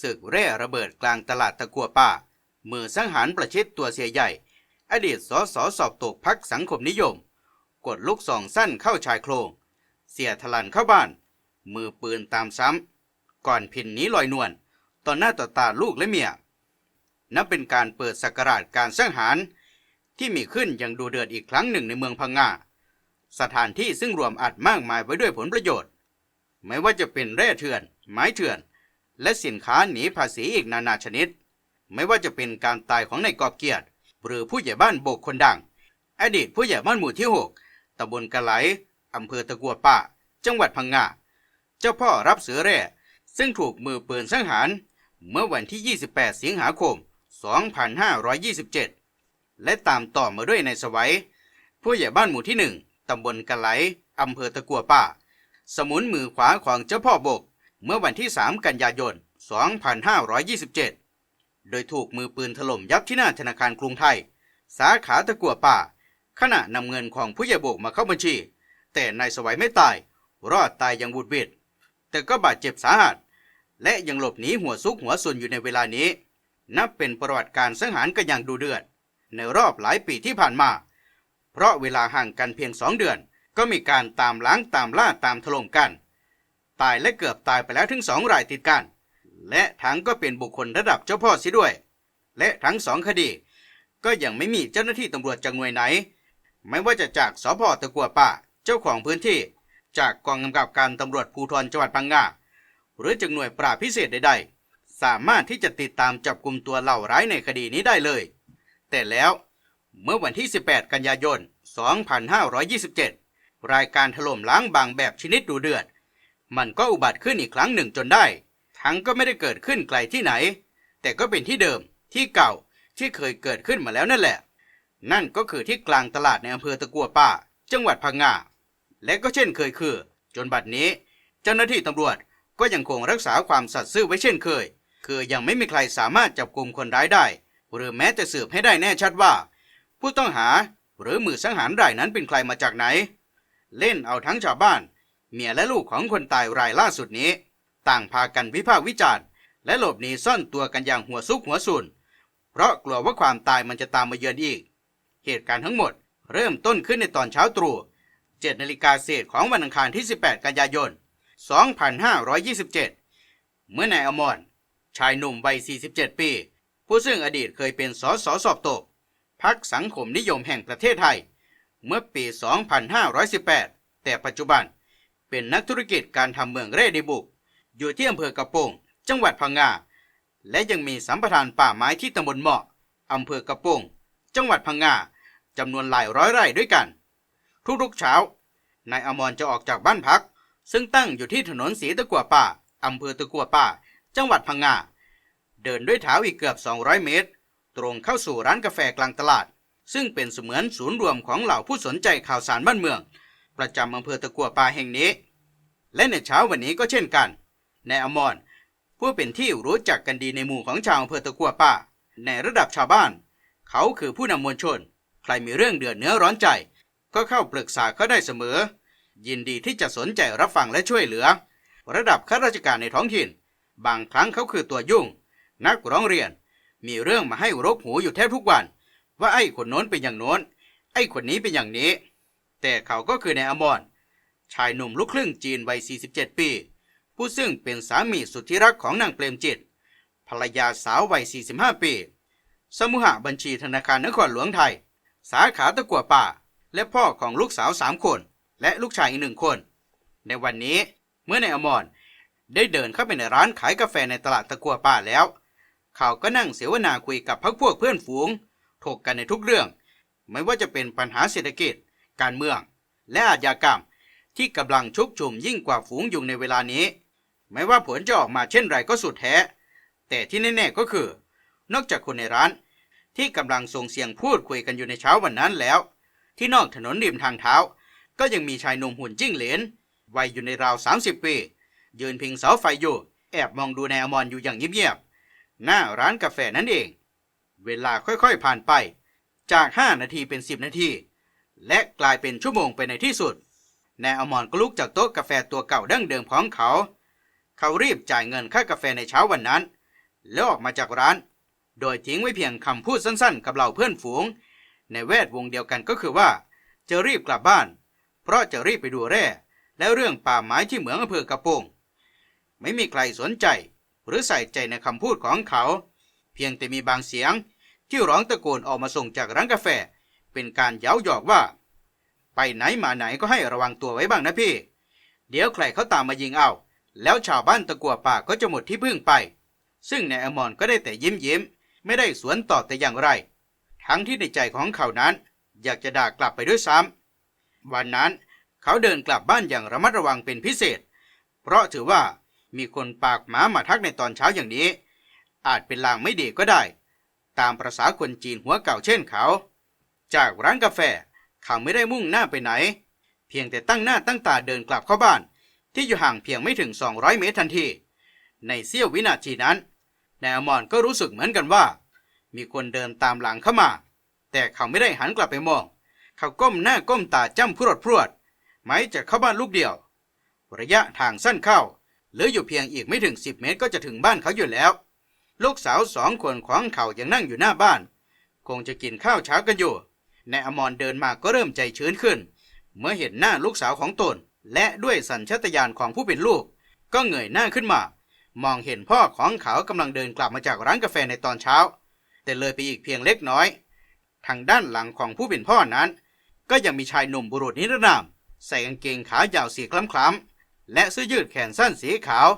ศึกเร่ระเบิดกลางตลาดตะกัวป่า มือสังหารประชิดตัวเสียใหญ่ อดีตสอสอสอบตกพักสังคมนิยม กดลูกสองสั้นเข้าชายโครง เสียทลันเข้าบ้าน มือปืนตามซ้ำ ก่อนพินนี้ลอยนวลต่อหน้าต่อตาลูกและเมีย นับเป็นการเปิดสักราชการสังหาร ที่มีขึ้นอย่างดูเดือดอีกครั้งหนึ่งในเมืองพังงาสถานที่ซึ่งรวมอัดมากมายไว้ด้วยผลประโยชน์ ไม่ว่าจะเป็นแร่เถื่อน ไม้เถื่อน และสินค้าหนีภาษีอีกนานาชนิด ไม่ว่าจะเป็นการตายของนายกอบเกียรติ หรือผู้ใหญ่บ้านโบกคนดัง อดีตผู้ใหญ่บ้านหมู่ที่หกตำบลกะไหลอำเภอตะกัวป่า จังหวัดพังงา เจ้าพ่อรับเสือแร่ ซึ่งถูกมือปืนสังหาร เมื่อวันที่ 28 สิงหาคม 2527 และตามต่อมาด้วยในายสวัย ผู้ใหญ่บ้านหมู่ที่หนึ่งตำบลกะไหลอำเภอตะกัวป่า สมุนมือขวาของเจ้าพ่อบก เมื่อวันที่ 3 กันยายน 2527 โดยถูกมือปืนถล่มยับที่หน้าธนาคารกรุงไทย สาขาตะกัวป่า ขณะนำเงินของผู้ใหญ่โบกมาเข้าบัญชี แต่นายสวัยไม่ตาย รอดตายอย่างบุดบิด แต่ก็บาดเจ็บสาหัส และยังหลบหนีหัวซุกหัวซุนอยู่ในเวลานี้ นับเป็นประวัติการสังหารกันอย่างดูเดือด ในรอบหลายปีที่ผ่านมา เพราะเวลาห่างกันเพียงสองเดือน ก็มีการตามล้างตามล่าตามถล่มกัน ตายและเกือบตายไปแล้วถึงสองรายติดกัน และทั้งก็เป็นบุคคลระดับเจ้าพ่อเสิด้วย และทั้งสองคดี ก็ยังไม่มีเจ้าหน้าที่ตำรวจจากหน่วยไหน ไม่ว่าจะจากสพตะกัวป่าเจ้าของพื้นที่ จากกองกำกับการตำรวจภูธรจังหวัดพังงาหรือจากหน่วยปราบพิเศษใดๆ สามารถที่จะติดตามจับกลุ่มตัวเหล่าร้ายในคดีนี้ได้เลย แต่แล้วเมื่อวันที่ 18 กันยายน 2527 รายการถล่มล้างบางแบบชนิดดูเดือด มันก็อุบัติขึ้นอีกครั้งหนึ่งจนได้ ทั้งก็ไม่ได้เกิดขึ้นไกลที่ไหน แต่ก็เป็นที่เดิมที่เก่าที่เคยเกิดขึ้นมาแล้วนั่นแหละ นั่นก็คือที่กลางตลาดในอำเภอตะกัวป่า จังหวัดพังงา และก็เช่นเคยคือ จนบัดนี้ เจ้าหน้าที่ตำรวจก็ยังคงรักษาความสัตย์ซื่อไว้เช่นเคย คือยังไม่มีใครสามารถจับกลุ่มคนร้ายได้ หรือแม้แต่สืบให้ได้แน่ชัดว่า ผู้ต้องหาหรือมือสังหารรายนั้นเป็นใครมาจากไหน เล่นเอาทั้งชาวบ้าน เมียและลูกของคนตายรายล่าสุดนี้ ต่างพากันวิพากษ์วิจารณ์ และหลบหนีซ่อนตัวกันอย่างหัวซุกหัวซุนเพราะกลัวว่าความตายมันจะตามมาเยือนอีก เหตุการณ์ทั้งหมดเริ่มต้นขึ้นในตอนเช้าตรู่7นาฬิกาเศษของวันอังคารที่ 18 กันยายน 2527 เมื่อนายอมรชายหนุ่มวัย 47 ปี ผู้ซึ่งอดีตเคยเป็นสสสอบตก พักสังคมนิยมแห่งประเทศไทย เมื่อปี 2518 แต่ปัจจุบัน เป็นนักธุรกิจการทำเมืองเร่ดีบุก อยู่ที่อำเภอกระโปง จังหวัดพังงา และยังมีสัมปทานป่าไม้ที่ตำบลเหมาะอำเภอกระโปง จังหวัดพังงาจำนวนหลายร้อยไร่ด้วยกัน ทุกๆเช้านายอมรจะออกจากบ้านพัก ซึ่งตั้งอยู่ที่ถนนสีตะกัวป่าอำเภอตะกัวป่า จังหวัดพังงา เดินด้วยเท้าอีกเกือบ 200 เมตร ตรงเข้าสู่ร้านกาแฟกลางตลาด ซึ่งเป็นเสมือนศูนย์รวมของเหล่าผู้สนใจข่าวสารบ้านเมือง ประจำอำเภอตะกัวป่าแห่งนี้ และในเช้าวันนี้ก็เช่นกันนายอมรผู้เป็นที่รู้จักกันดีในหมู่ของชาวอำเภอตะกัวป่า ในระดับชาวบ้าน เขาคือผู้นำมวลชน ใครมีเรื่องเดือดเนื้อร้อนใจ ก็เข้าปรึกษาเขาได้เสมอ ยินดีที่จะสนใจรับฟังและช่วยเหลือ ระดับข้าราชการในท้องถิ่น บางครั้งเขาคือตัวยุ่ง นักร้องเรียน มีเรื่องมาให้รกหูอยู่แทบทุกวัน ว่าไอ้คนโน้นเป็นอย่างโน้น ไอ้คนนี้เป็นอย่างนี้ แต่เขาก็คือในายอมรชายหนุ่มลูกครึ่งจีนวัย 47 ปี ผู้ซึ่งเป็นสามีสุดที่รักของนางเปรมจิต ภรรยาสาววัย 45 ปี สมุหบัญชีธนาคารนครหลวงไทย สาขาตะกัวป่า และพ่อของลูกสาวสามคน และลูกชายอีกหนึ่งคน ในวันนี้เมื่อนายอมรได้เดินเข้าไปในร้านขายกาแฟในตลาดตะกัวป่าแล้ว เขาก็นั่งเสวนาคุยกับพักพวกเพื่อนฝูง ถกกันในทุกเรื่อง ไม่ว่าจะเป็นปัญหาเศรษฐกิจ การเมือง และอาชญากรรมที่กำลังชุกชุมยิ่งกว่าฝูงยุงในเวลานี้ ไม่ว่าผลจะออกมาเช่นไรก็สุดแท้ แต่ที่แน่ๆก็คือ นอกจากคนในร้าน ที่กำลังส่งเสียงพูดคุยกันอยู่ในเช้าวันนั้นแล้ว ที่นอกถนนริมทางเท้า ก็ยังมีชายหนุ่มหุ่นจิ้งเหลนวัยอยู่ในราว 30 ปี ยืนพิงเสาไฟอยู่แอบมองดูนายอมรอยู่อย่างเงียบๆหน้าร้านกาแฟนั่นเอง เวลาค่อยๆผ่านไป จาก 5 นาทีเป็น 10 นาที และกลายเป็นชั่วโมงไปในที่สุด นายอมรก็ลุกจากโต๊ะกาแฟตัวเก่าดั้งเดิมของเขา เขารีบจ่ายเงินค่ากาแฟในเช้าวันนั้น แล้วออกมาจากร้าน โดยทิ้งไว้เพียงคำพูดสั้นๆ กับเหล่าเพื่อนฝูง ในแวดวงเดียวกันก็คือว่า จะรีบกลับบ้าน เพราะจะรีบไปดูแร่แล้วเรื่องป่าไม้ที่เหมืองอำเภอกระโปงไม่มีใครสนใจ หรือใส่ใจในคำพูดของเขา เพียงแต่มีบางเสียงที่ร้องตะโกนออกมาส่งจากร้านกาแฟ เป็นการเย้าหยอกว่า ไปไหนมาไหนก็ให้ระวังตัวไว้บ้างนะพี่ เดี๋ยวใครเขาตามมายิงเอา แล้วชาวบ้านตะกัวป่าก็จะหมดที่พึ่งไป ซึ่งนายอมรก็ได้แต่ยิ้มยิ้ม ไม่ได้สวนตอบแต่อย่างไร ทั้งที่ในใจของเขานั้น อยากจะด่ากลับไปด้วยซ้ำวันนั้นเขาเดินกลับบ้านอย่างระมัดระวังเป็นพิเศษ เพราะถือว่ามีคนปากหมามาทักในตอนเช้าอย่างนี้ อาจเป็นลางไม่ดีก็ได้ ตามประษาคนจีนหัวเก่าเช่นเขา จากร้านกาแฟเขาไม่ได้มุ่งหน้าไปไหน เพียงแต่ตั้งหน้าตั้งตาเดินกลับเข้าบ้าน ที่อยู่ห่างเพียงไม่ถึง 200 เมตรทันที ในเสี้ยววินาทีนั้นนายอมรก็รู้สึกเหมือนกันว่า มีคนเดินตามหลังเข้ามา แต่เขาไม่ได้หันกลับไปมอง เขาก้มหน้าก้มตาจ้ำพรวดพรวดหมายจะเข้าบ้านลูกเดียว ระยะทางสั้นเข้าเหลืออยู่เพียงอีกไม่ถึง 10 เมตรก็จะถึงบ้านเขาอยู่แล้ว ลูกสาวสองคนของเขายังนั่งอยู่หน้าบ้าน คงจะกินข้าวเช้ากันอยู่ นายอมรเดินมาก็เริ่มใจชื้นขึ้น เมื่อเห็นหน้าลูกสาวของตน และด้วยสัญชาตญาณของผู้เป็นลูก ก็เงยหน้าขึ้นมา มองเห็นพ่อของเขากำลังเดินกลับมาจากร้านกาแฟในตอนเช้า แต่เลยไปอีกเพียงเล็กน้อย ทางด้านหลังของผู้เป็นพ่อนั้น ก็ยังมีชายหนุ่มบุรุษนิรนามใส่กางเกงขายาวสีคล้ำๆและเสื้อยืดแขนสั้นสีขาว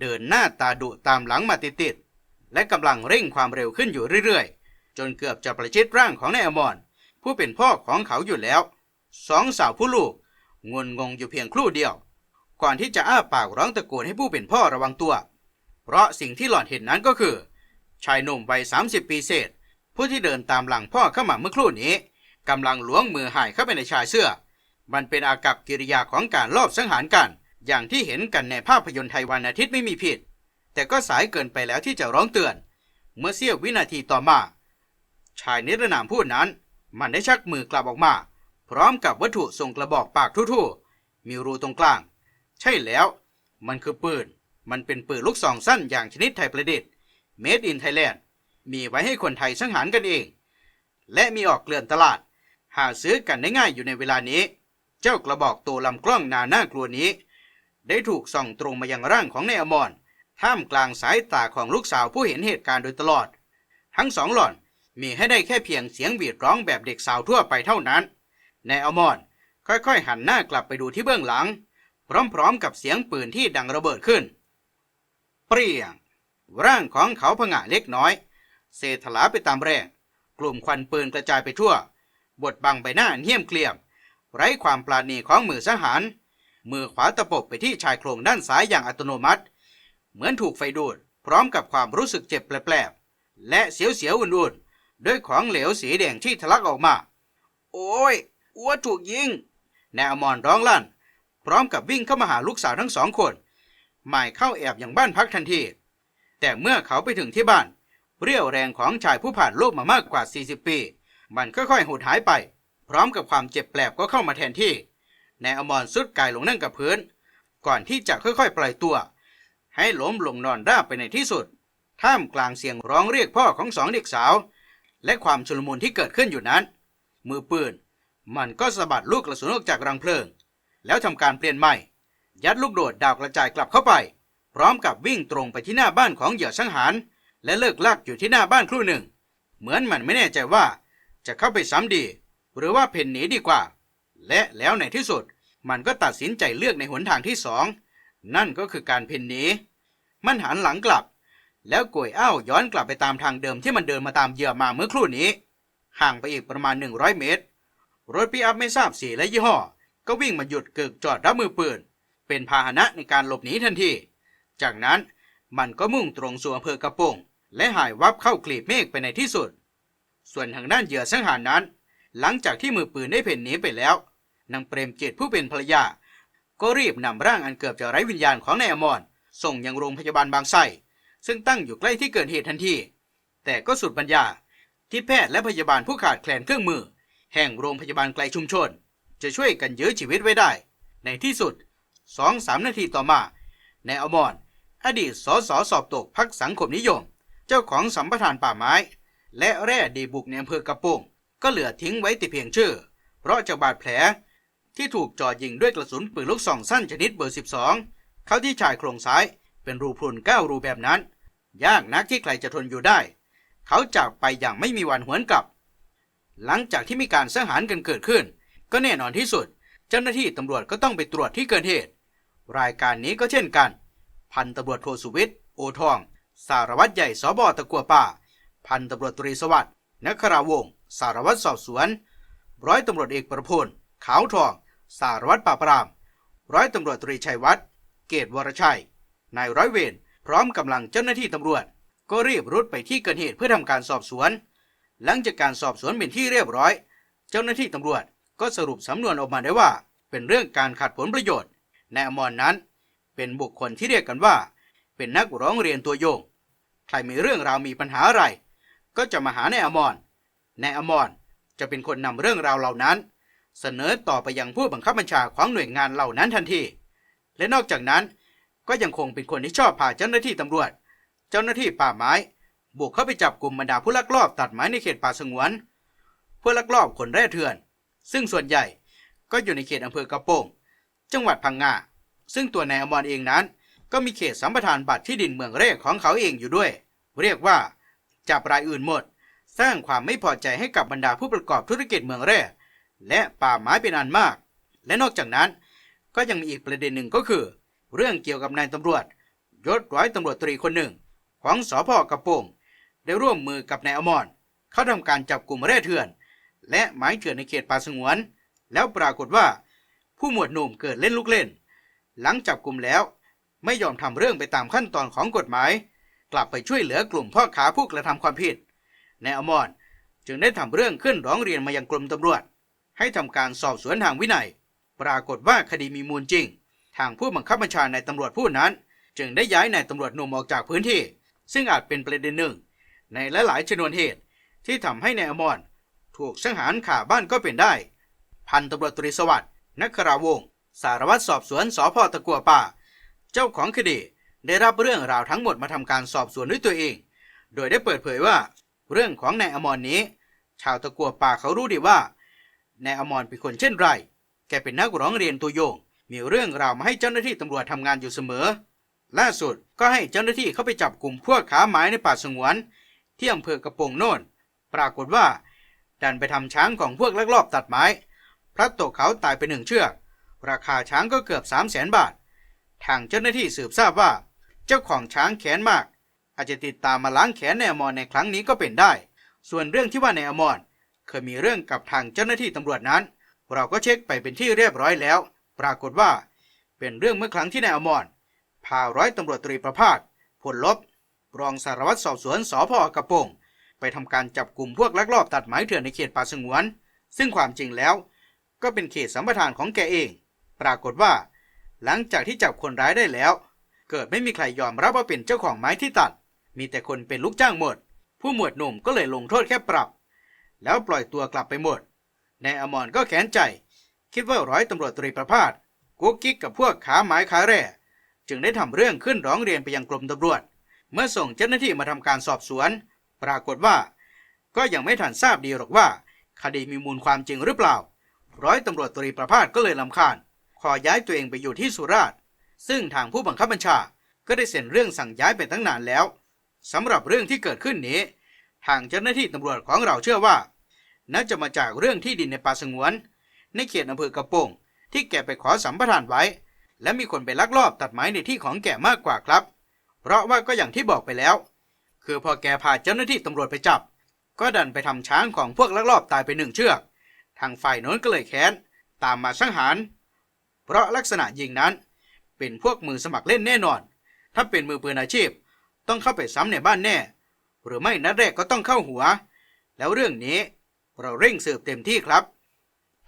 เดินหน้าตาดุตามหลังมาติดๆและกำลังเร่งความเร็วขึ้นอยู่เรื่อยๆ จนเกือบจะประชิดร่างของนายอมร ผู้เป็นพ่อของเขาอยู่แล้ว สองสาวผู้ลูกงุนงงอยู่เพียงครู่เดียว ก่อนที่จะอ้าปากร้องตะโกนให้ผู้เป็นพ่อระวังตัว เพราะสิ่งที่หล่อนเห็นนั้นก็คือ ชายหนุ่มวัย30ปีเศษ ผู้ที่เดินตามหลังพ่อเข้ามาเมื่อครู่นี้กำลังล้วงมือหายเข้าไปในชายเสื้อ มันเป็นอากับกิริยาของการลอบสังหารกัน อย่างที่เห็นกันในภาพยนตร์ไทยวันอาทิตย์ไม่มีผิด แต่ก็สายเกินไปแล้วที่จะร้องเตือน เมื่อเสี้ยววินาทีต่อมา ชายนิรนามผู้นั้น มันได้ชักมือกลับออกมา พร้อมกับวัตถุส่งกระบอกปากทู่ๆ มีรูตรงกลาง ใช่แล้ว มันคือปืน มันเป็นปืนลูกซองสั้นอย่างชนิดไทยประดิษฐ์ Made in Thailand มีไว้ให้คนไทยสังหารกันเอง และมีออกเกลื่อนตลาด หาซื้อกันได้ง่ายอยู่ในเวลานี้ เจ้ากระบอกตัวลำกล้องนาหน้ากลัวนี้ ได้ถูกส่องตรงมายังร่างของนายอมรท่ามกลางสายตาของลูกสาวผู้เห็นเหตุการณ์โดยตลอด ทั้งสองหล่อน มีให้ได้แค่เพียงเสียงหวีดร้องแบบเด็กสาวทั่วไปเท่านั้นนายอมรค่อยๆ หันหน้ากลับไปดูที่เบื้องหลัง พร้อมๆ กับเสียงปืนที่ดังระเบิดขึ้น เปรี้ยง ร่างของเขาผงะเล็กน้อย เศษถลาไปตามแรงกลุ่มควันปืนกระจายไปทั่ว บดบังใบหน้าเหี้ยมเกลียม ไร้ความปราณีของมือสหาร มือขวาตะปบไปที่ชายโครงด้านซ้ายอย่างอัตโนมัติ เหมือนถูกไฟดูด พร้อมกับความรู้สึกเจ็บแปลบๆและเสียวๆอุ่นๆ ด้วยของเหลวสีแดงที่ทะลักออกมา โอ้ยอ้วถูกยิงนายอมรร้องลั่น พร้อมกับวิ่งเข้ามาหาลูกสาวทั้งสองคนหมายเข้าแอบอย่างบ้านพักทันที แต่เมื่อเขาไปถึงที่บ้าน เรี่ยวแรงของชายผู้ผ่านโลกมามากกว่า 40 ปี มันค่อยๆหดหายไป พร้อมกับความเจ็บแปลบก็เข้ามาแทนที่นายอมรสุดกายลงนั่งกับพื้น ก่อนที่จะค่อยๆปล่อยตัว ให้ล้มลงนอนราบไปในที่สุด ท่ามกลางเสียงร้องเรียกพ่อของสองเด็กสาว และความชุลมุนที่เกิดขึ้นอยู่นั้น มือปืน มันก็สะบัดลูกกระสุนออกจากรังเพลิง แล้วทำการเปลี่ยนใหม่ ยัดลูกโดดดาวกระจายกลับเข้าไป พร้อมกับวิ่งตรงไปที่หน้าบ้านของเหยื่อสังหาร และเลิกลากอยู่ที่หน้าบ้านครู่หนึ่ง เหมือนมันไม่แน่ใจว่า จะเข้าไปซ้ำดี หรือว่าเพ่นหนีดีกว่า และแล้วในที่สุด มันก็ตัดสินใจเลือกในหนทางที่สองนั่นก็คือการเพ่นหนีมันหันหลังกลับ แล้วกวยอ้าวย้อนกลับไปตามทางเดิมที่มันเดินมาตามเหยื่อมาเมื่อครู่นี้ ห่างไปอีกประมาณ 100 เมตร รถปิกอัพไม่ทราบสีและยี่ห้อ ก็วิ่งมาหยุดเกึกจอดรับมือปืน เป็นพาหนะในการหลบหนีทันที จากนั้นมันก็มุ่งตรงสู่อำเภอกระโปงและหายวับเข้ากลีบเมฆไปในที่สุด ส่วนทางด้านเหยื่อสังหารนั้น หลังจากที่มือปืนได้เพ่นหนีไปแล้วนางเปรมจิตผู้เป็นภรรยา ก็รีบนำร่างอันเกือบจะไร้วิญญาณของนายอมรส่งยังโรงพยาบาลบางไทร ซึ่งตั้งอยู่ใกล้ที่เกิดเหตุทันที แต่ก็สุดปัญญาที่แพทย์และพยาบาลผู้ขาดแคลนเครื่องมือ แห่งโรงพยาบาลไกลชุมชน จะช่วยกันยื้อชีวิตไว้ได้ ในที่สุดสองสามนาทีต่อมา ในอมรอดีตสสสอบตกพักสังคมนิยม เจ้าของสัมปทานป่าไม้ และแร่ดีบุกในอำเภอกระโปงก็เหลือทิ้งไว้แต่เพียงชื่อ เพราะจากบาดแผลที่ถูกจ่อยิงด้วยกระสุนปืนลูกซองสั้นชนิดเบอร์ 12 เข้าที่ชายโครงซ้ายเป็นรูพรุนเก้ารูแบบนั้น ยากนักที่ใครจะทนอยู่ได้ เขาจากไปอย่างไม่มีวันหวนกลับ หลังจากที่มีการสังหารกันเกิดขึ้น ก็แน่นอนที่สุด เจ้าหน้าที่ตำรวจก็ต้องไปตรวจที่เกิดเหตุ รายการนี้ก็เช่นกัน พันตำรวจโทสุวิทย์โอทอง สารวัตรใหญ่สบตะกัวป่า พันตำรวจตรีสวัสดิ์นคราวงสารวัตรสอบสวน ร้อยตำรวจเอกประพลขาวทอง สารวัตรปราปราม ร้อยตำรวจตรีชัยวัฒน์เกตวรชัย นายร้อยเวร พร้อมกำลังเจ้าหน้าที่ตำรวจ ก็รีบรุดไปที่เกิดเหตุเพื่อทำการสอบสวน หลังจากการสอบสวนเป็นที่เรียบร้อย เจ้าหน้าที่ตำรวจก็สรุปสำนวนออกมาได้ว่า เป็นเรื่องการขัดผลประโยชน์นายอมรนนั้น เป็นบุคคลที่เรียกกันว่า เป็นนักร้องเรียนตัวโยง ใครมีเรื่องราวมีปัญหาอะไร ก็จะมาหานายอมรนายอมรจะเป็นคนนำเรื่องราวเหล่านั้น เสนอต่อไปยังผู้บังคับบัญชาของหน่วยงานเหล่านั้นทันที และนอกจากนั้น ก็ยังคงเป็นคนที่ชอบพาเจ้าหน้าที่ตำรวจ เจ้าหน้าที่ป่าไม้ บุกเข้าไปจับกลุ่มบรรดาผู้ลักลอบตัดไม้ในเขตป่าสงวนเพื่อลักลอบขนแร่เถื่อน ซึ่งส่วนใหญ่ก็อยู่ในเขตอำเภอกระโปงจังหวัดพังงาซึ่งตัวนายอมรเองนั้น ก็มีเขตสัมปทานบัตรที่ดินเมืองแรกของเขาเองอยู่ด้วย เรียกว่าจับรายอื่นหมด สร้างความไม่พอใจให้กับบรรดาผู้ประกอบธุรกิจเมืองแร่และป่าไม้เป็นอันมาก และนอกจากนั้น ก็ยังมีอีกประเด็นหนึ่งก็คือ เรื่องเกี่ยวกับนายตำรวจยศร้อยตำรวจตรีคนหนึ่ง ของสพกระโปงได้ร่วมมือกับนายอมรเข้าทำการจับกลุ่มแร่เถื่อน และไม้เถื่อนในเขตป่าสงวน แล้วปรากฏว่า ผู้หมวดหนุ่มเกิดเล่นลูกเล่น หลังจับกลุ่มแล้วไม่ยอมทำเรื่องไปตามขั้นตอนของกฎหมาย กลับไปช่วยเหลือกลุ่มพ่อค้าผู้กระทำความผิดนายอมรจึงได้ทำเรื่องขึ้นร้องเรียนมายังกรมตำรวจ ให้ทำการสอบสวนทางวินัย ปรากฏว่าคดีมีมูลจริง ทางผู้บังคับบัญชาในตำรวจผู้นั้น จึงได้ย้ายนายตำรวจหนุ่มออกจากพื้นที่ ซึ่งอาจเป็นประเด็นหนึ่ง ในหลายๆชนวนเหตุที่ทำให้นายอมรถูกสังหารขาบ้านก็เป็นได้ พันตำรวจตรีสวัสดิ์นักราวงสารวัตรสอบสวนสพตะกัวป่า เจ้าของคดีได้รับเรื่องราวทั้งหมดมาทำการสอบสวนด้วยตัวเอง โดยได้เปิดเผยว่า เรื่องของนายอมรนี้ ชาวตะกัวป่าเขารู้ดีว่านายอมรเป็นคนเช่นไร แกเป็นนักร้องเรียนตัวโยง มีเรื่องราวมาให้เจ้าหน้าที่ตำรวจทำงานอยู่เสมอ ล่าสุดก็ให้เจ้าหน้าที่เข้าไปจับกลุ่มพวกค้าไม้ในป่าสงวนที่อำเภอกระโปงโน่น ปรากฏว่า ดันไปทำช้างของพวกลักลอบตัดไม้พลัดตกเขาตายไปหนึ่งเชือก ราคาช้างก็เกือบ3 0 0แสนบาท ทางเจ้าหน้าที่สืบทราบว่า เจ้าของช้างแขนมาก อาจจะติดตามมาล้างแขนในอมรในครั้งนี้ก็เป็นได้ ส่วนเรื่องที่ว่าในอมรเคยมีเรื่องกับทางเจ้าหน้าที่ตำรวจนั้น เราก็เช็คไปเป็นที่เรียบร้อยแล้ว ปรากฏว่า เป็นเรื่องเมื่อครั้งที่นายอมรพาร้อยตำรวจตรีประภาสผลลบ รองสารวัตรสอบสวนสพกระโปงไปทำการจับกลุ่มพวกลักลอบตัดไม้เถื่อนในเขตป่าสงวน ซึ่งความจริงแล้ว ก็เป็นเขตสัมปทานของแกเอง ปรากฏว่า หลังจากที่จับคนร้ายได้แล้ว เกิดไม่มีใครยอมรับว่าเป็นเจ้าของไม้ที่ตัด มีแต่คนเป็นลูกจ้างหมด ผู้หมวดหนุ่มก็เลยลงโทษแค่ปรับ แล้วปล่อยตัวกลับไปหมดนายอมรก็แค้นใจ คิดว่าร้อยตำรวจตรีประภาสกุ๊กกิ๊กกับพวกขาไม้ขาแร่จึงได้ทำเรื่องขึ้นร้องเรียนไปยังกรมตำรวจ เมื่อส่งเจ้าหน้าที่มาทำการสอบสวน ปรากฏว่า ก็ยังไม่ทันทราบดีหรอกว่า คดีมีมูลความจริงหรือเปล่า ร้อยตำรวจตรีประภาสก็เลยลำคาญ ขอย้ายตัวเองไปอยู่ที่สุราษฎร์ซึ่งทางผู้บังคับบัญชาก็ได้เซ็นเรื่องสั่งย้ายไปตั้งนานแล้วสำหรับเรื่องที่เกิดขึ้นนี้ ทางเจ้าหน้าที่ตำรวจของเราเชื่อว่า น่าจะมาจากเรื่องที่ดินในป่าสงวน ในเขตอำเภอกระโปงที่แกไปขอสัมปทานไว้ และมีคนไปลักลอบตัดไม้ในที่ของแกมากกว่าครับ เพราะว่าก็อย่างที่บอกไปแล้ว คือพอแกพาเจ้าหน้าที่ตำรวจไปจับ ก็ดันไปทำช้างของพวกลักลอบตายไปหนึ่งเชือก ทางฝ่ายโน้นก็เลยแค้นตามมาสังหาร เพราะลักษณะยิงนั้น เป็นพวกมือสมัครเล่นแน่นอน ถ้าเป็นมือปืนอาชีพ ต้องเข้าไปซ้ำในบ้านแน่ หรือไม่นัดแรกก็ต้องเข้าหัว แล้วเรื่องนี้เราเร่งสืบเต็มที่ครับ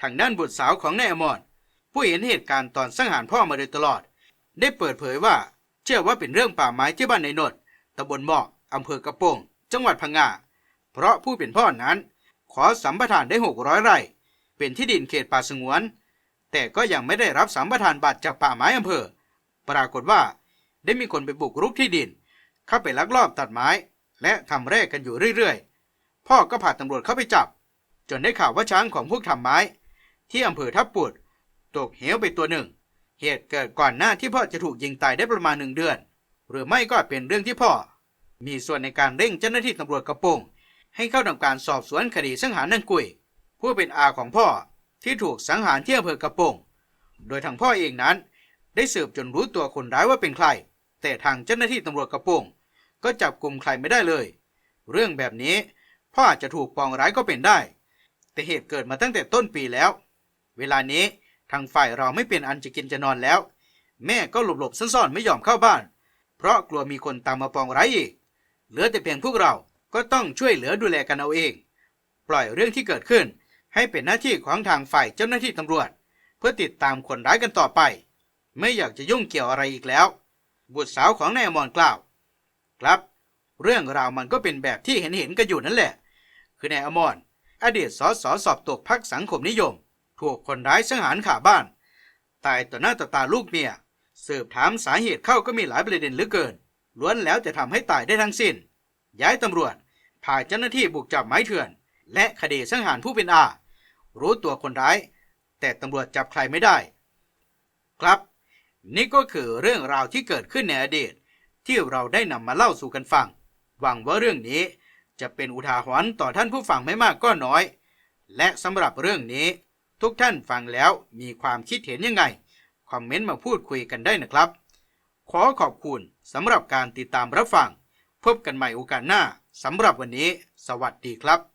ทางด้านบุตรสาวของนายอมรผู้เห็นเหตุการณ์ตอนสังหารพ่อมาโดยตลอด ได้เปิดเผยว่าเชื่อว่าเป็นเรื่องป่าไม้ที่บ้านในนดตำบลหมอกอำเภอกระโปงจังหวัดพังงาเพราะผู้เป็นพ่อนั้น ขอสัมปทานได้หกร้อยไร่ เป็นที่ดินเขตป่าสงวน แต่ก็ยังไม่ได้รับสัมปทานบัตรจากป่าไม้อำเภอ ปรากฏว่าได้มีคนไปบุกรุกที่ดิน เข้าไปลักลอบตัดไม้ และทำแรกกันอยู่เรื่อยๆ พ่อก็พาตำรวจเข้าไปจับ จนได้ข่าวว่าช้างของพวกทำไม้ ที่อำเภอทับปุดตกเหวไปตัวหนึ่ง เหตุเกิดก่อนหน้าที่พ่อจะถูกยิงตายได้ประมาณหนึ่งเดือน หรือไม่ก็เป็นเรื่องที่พ่อ มีส่วนในการเร่งเจ้าหน้าที่ตำรวจกระโปรงให้เข้าทำการสอบสวนคดีสังหารนางกุย ผู้เป็นอาของพ่อที่ถูกสังหารที่อำเภอกระโปรงโดยทางพ่อเองนั้น ได้สืบจนรู้ตัวคนร้ายว่าเป็นใคร แต่ทางเจ้าหน้าที่ตำรวจกระโปรงก็จับกลุ่มใครไม่ได้เลย เรื่องแบบนี้พ่ออาจจะถูกปองร้ายก็เป็นได้ แต่เหตุเกิดมาตั้งแต่ต้นปีแล้ว เวลานี้ทางฝ่ายเราไม่เป็นอันจะกินจะนอนแล้ว แม่ก็หลบๆซ่อนๆไม่ยอมเข้าบ้าน เพราะกลัวมีคนตามมาปองร้ายอีก เหลือแต่เพียงพวกเราก็ต้องช่วยเหลือดูแลกันเอาเอง ปล่อยเรื่องที่เกิดขึ้น ให้เป็นหน้าที่ของทางฝ่ายเจ้าหน้าที่ตำรวจ เพื่อติดตามคนร้ายกันต่อไป ไม่อยากจะยุ่งเกี่ยวอะไรอีกแล้ว บุตรสาวของนายอมรกล่าว ครับ เรื่องราวมันก็เป็นแบบที่เห็นเห็นกันอยู่นั่นแหละ คือนายอมรอดีตสสสอบตกพักสังคมนิยม ถูกคนร้ายสังหารขาบ้าน ตายต่อหน้าต่อตาลูกเมียสืบถามสาเหตุเข้าก็มีหลายประเด็นเหลือเกิน ล้วนแล้วจะทำให้ตายได้ทั้งสิ้น ย้ายตำรวจพาเจ้าหน้าที่บุกจับไม้เถื่อน และคดีสังหารผู้เป็นอา รู้ตัวคนร้าย แต่ตำรวจจับใครไม่ได้ ครับ นี่ก็คือเรื่องราวที่เกิดขึ้นในอดีต ที่เราได้นำมาเล่าสู่กันฟัง หวังว่าเรื่องนี้จะเป็นอุทาหรณ์ต่อท่านผู้ฟังไม่มากก็น้อย และสำหรับเรื่องนี้ ทุกท่านฟังแล้วมีความคิดเห็นยังไง คอมเมนต์มาพูดคุยกันได้นะครับ ขอขอบคุณสำหรับการติดตามรับฟัง พบกันใหม่โอกาสหน้าสำหรับวันนี้ สวัสดีครับ